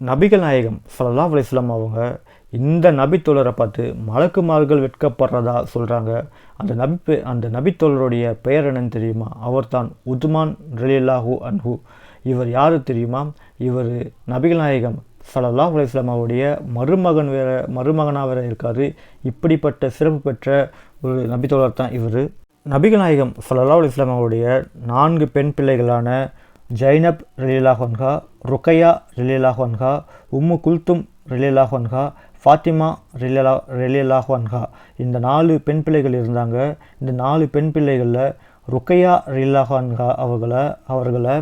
நபிகள் நாயகம் சல்லா அலிஸ்லாம் அவங்க இந்த நபித்தோழரை பார்த்து மலக்குமார்கள் வெட்கப்படுறதா சொல்கிறாங்க அந்த நபி அந்த நபித்தோழருடைய பெயர் என்னன்னு தெரியுமா? அவர்தான் உதுமான் ரலியல்லாஹு அன்ஹூ. இவர் யாரு தெரியுமா? இவர் நபிகள் நாயகம் சலல்லா அலிஸ்லாமாவுடைய மருமகன் வேற மருமகனாக வேற இருக்கார். இப்படிப்பட்ட சிறப்பு பெற்ற ஒரு நபித்தோழர் தான் இவர். நபிகள் நாயகம் ஸல்லல்லாஹு அலிஸ்லாமாவுடைய நான்கு பெண் பிள்ளைகளான ஜைனப் ரலியல்லாஹு அன்ஹா ருக்கையா ரலியல்லாஹு அன்ஹா உம்மு குல்தும் ரலியல்லாஹு அன்ஹா ஃபாத்திமா ரிலா ரலியல்லாஹு இந்த நாலு பெண் பிள்ளைகள் இருந்தாங்க. இந்த நாலு பெண் பிள்ளைகளில் ருக்கையா ரலியல்லாஹு அன்ஹா அவர்களை அவர்களை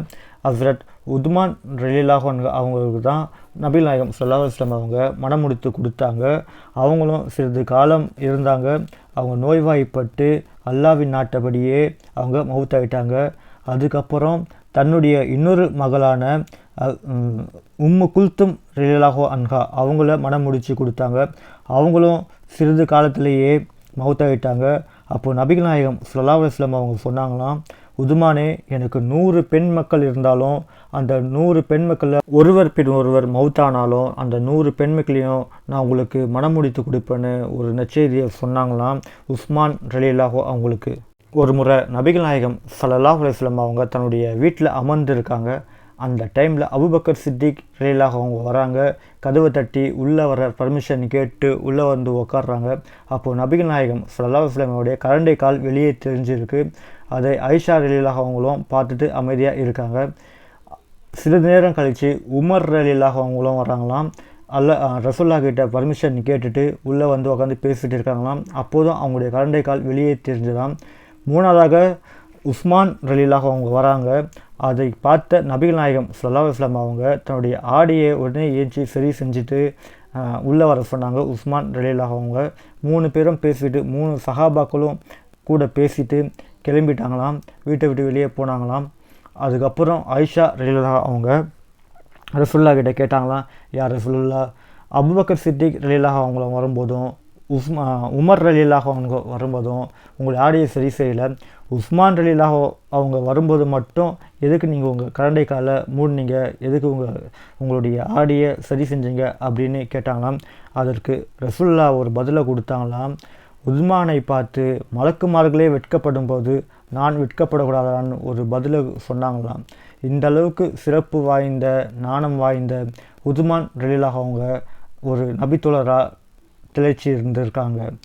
ஹஸ்ரத் உத்மான் ரலியல்லாஹு அன்ஹா அவங்களுக்கு தான் நபிகள் நாயகம் ஸல்லல்லாஹு அவங்க மனம் முடித்து கொடுத்தாங்க. அவங்களும் சிறிது காலம் இருந்தாங்க. அவங்க நோய்வாய்ப்பட்டு அல்லாவின் நாட்டபடியே அவங்க மவுத்தாயிட்டாங்க அதுக்கப்புறம் தன்னுடைய இன்னொரு மகளான உம்மு குல்தும் ரிலாஹோ அன்ஹா அவங்கள மனம் முடிச்சு கொடுத்தாங்க. அவங்களும் சிறிது காலத்திலேயே மவுத்தாயிட்டாங்க அப்போ நபிகள் நாயகம் ஸல்லல்லாஹு அலைஹி அவங்க சொன்னாங்களாம் உதுமானே எனக்கு நூறு பெண் மக்கள் இருந்தாலும் அந்த நூறு பெண் மக்களில் ஒருவர் பின் ஒருவர் மௌத்தானாலும் அந்த நூறு பெண் மக்களையும் நான் உங்களுக்கு மனம் முடித்து கொடுப்பேன்னு ஒரு நச்செய்தியை சொன்னாங்களாம் உஸ்மான் ரலீலாகோ அவங்களுக்கு. ஒரு முறை நபிகள் நாயகம் ஸல்லல்லாஹு அலைஹி அவங்க தன்னுடைய வீட்டில் அமர்ந்துருக்காங்க. அந்த டைமில் அபுபக்கர் சித்திக் ரயிலாக அவங்க வராங்க. கதவை தட்டி உள்ளே வர பர்மிஷன் கேட்டு உள்ளே வந்து உக்காடுறாங்க அப்போது நபிகள் நாயகம் ஸல்லல்லாஹு அலைஹி கரண்டை கால் வெளியே தெரிஞ்சிருக்கு. அதை ஐஷா ரயிலாக அவங்களும் பார்த்துட்டு அமைதியாக இருக்காங்க. சிறிது நேரம் கழித்து உமர் ரயிலாக அவங்களும் வராங்களாம். அல்ல ரசோல்லா கிட்ட பர்மிஷன் கேட்டுட்டு உள்ளே வந்து உட்காந்து பேசிகிட்டு இருக்காங்களாம். அப்போதும் அவங்களுடைய கரண்டை கால் வெளியே தெரிஞ்சுதான் மூணாவதாக உஸ்மான் ரலீலாக அவங்க வராங்க. அதை பார்த்த நபிகள் நாயகம் சல்லா இஸ்லாம் அவங்க தன்னுடைய ஆடியை உடனே ஏற்றி சரி செஞ்சுட்டு உள்ளே வர சொன்னாங்க உஸ்மான் ரலீலாக அவங்க. மூணு பேரும் பேசிட்டு மூணு சஹாபாக்களும் கூட பேசிட்டு கிளம்பிட்டாங்களாம். வீட்டை விட்டு வெளியே போனாங்களாம். அதுக்கப்புறம் ஆயிஷா ரலியல்லாஹு அவங்க ரசுல்லா கிட்டே கேட்டாங்களாம் யார் ரசுல்லா அபுபக்கர் சித்திக் ரலீலாக அவங்கள வரும்போதும் உஸ்மா உமர் ரலீலாக அவங்க வரும்போதும் உங்களுடைய ஆடியை சரி செய்யலை. உஸ்மான் ரலீலாக அவங்க வரும்போது மட்டும் எதுக்கு நீங்கள் உங்கள் கரண்டை காலை மூடினீங்க? எதுக்கு உங்கள் உங்களுடைய ஆடியை சரி செஞ்சீங்க? அப்படின்னு கேட்டாங்களாம். அதற்கு ரசுல்லா ஒரு பதிலை கொடுத்தாங்களாம். உஸ்மானை பார்த்து மலக்குமார்களே வெட்கப்படும் போது நான் வெட்கப்படக்கூடாதான்னு ஒரு பதிலை சொன்னாங்களாம். இந்த அளவுக்கு சிறப்பு வாய்ந்த நாணம் வாய்ந்த உதுமான் ரலீலாக அவங்க ஒரு நபித்தோழராக திளைச்சி இருந்திருக்காங்க.